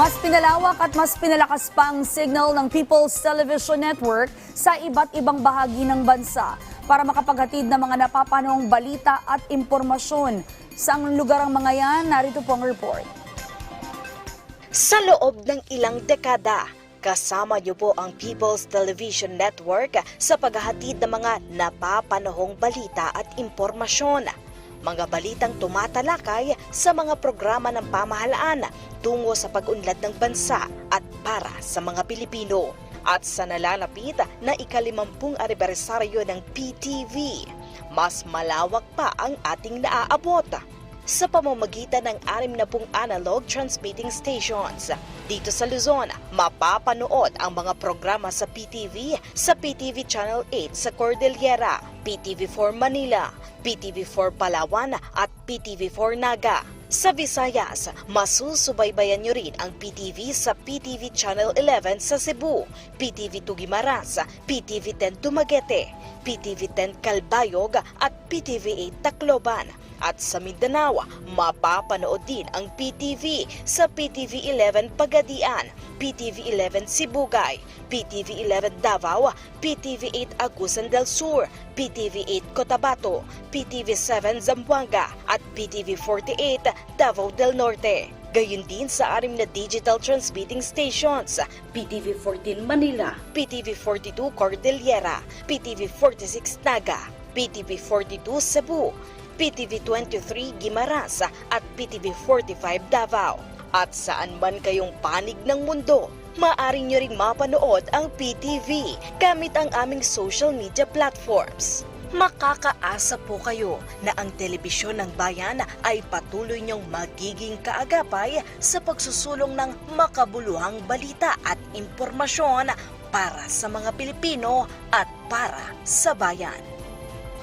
Mas pinalawak at mas pinalakas pa ang signal ng People's Television Network sa iba't ibang bahagi ng bansa para makapaghatid ng mga napapanahong balita at impormasyon. Sa ang lugar ang mga yan, narito po ang report. Sa loob ng ilang dekada, kasama niyo po ang People's Television Network sa paghahatid ng mga napapanahong balita at impormasyon. Mga balitang tumatalakay sa mga programa ng pamahalaan tungo sa pag-unlad ng bansa at para sa mga Pilipino. At sa nalalapit na ikalimampung anibersaryo ng PTV, mas malawak pa ang ating naaabot sa pamamagitan ng 60 analog transmitting stations. Dito sa Luzon, mapapanood ang mga programa sa PTV sa PTV Channel 8 sa Cordillera, PTV4 Manila, PTV4 Palawan at PTV4 Naga. Sa Visayas, masusubaybayan nyo rin ang PTV sa PTV Channel 11 sa Cebu, PTV 2 Guimaras, PTV 10 Dumaguete, PTV 10 Calbayog at PTV 8 Tacloban. At sa Mindanao, mapapanood din ang PTV sa PTV 11 Pagadian, PTV 11 Sibugay, PTV 11 Davao, PTV 8 Agusan del Sur, PTV 8 Cotabato, PTV 7 Zamboanga at PTV 48 Davao del Norte. Gayun din sa anim na digital transmitting stations, PTV 14 Manila, PTV 42 Cordillera, PTV 46 Naga, PTV 42 Cebu, PTV 23 Gimaras at PTV 45 Davao. At saan man kayong panig ng mundo, maaari nyo ring mapanood ang PTV gamit ang aming social media platforms. Makakaasa po kayo na ang telebisyon ng bayan ay patuloy niyong magiging kaagapay sa pagsusulong ng makabuluhang balita at impormasyon para sa mga Pilipino at para sa bayan.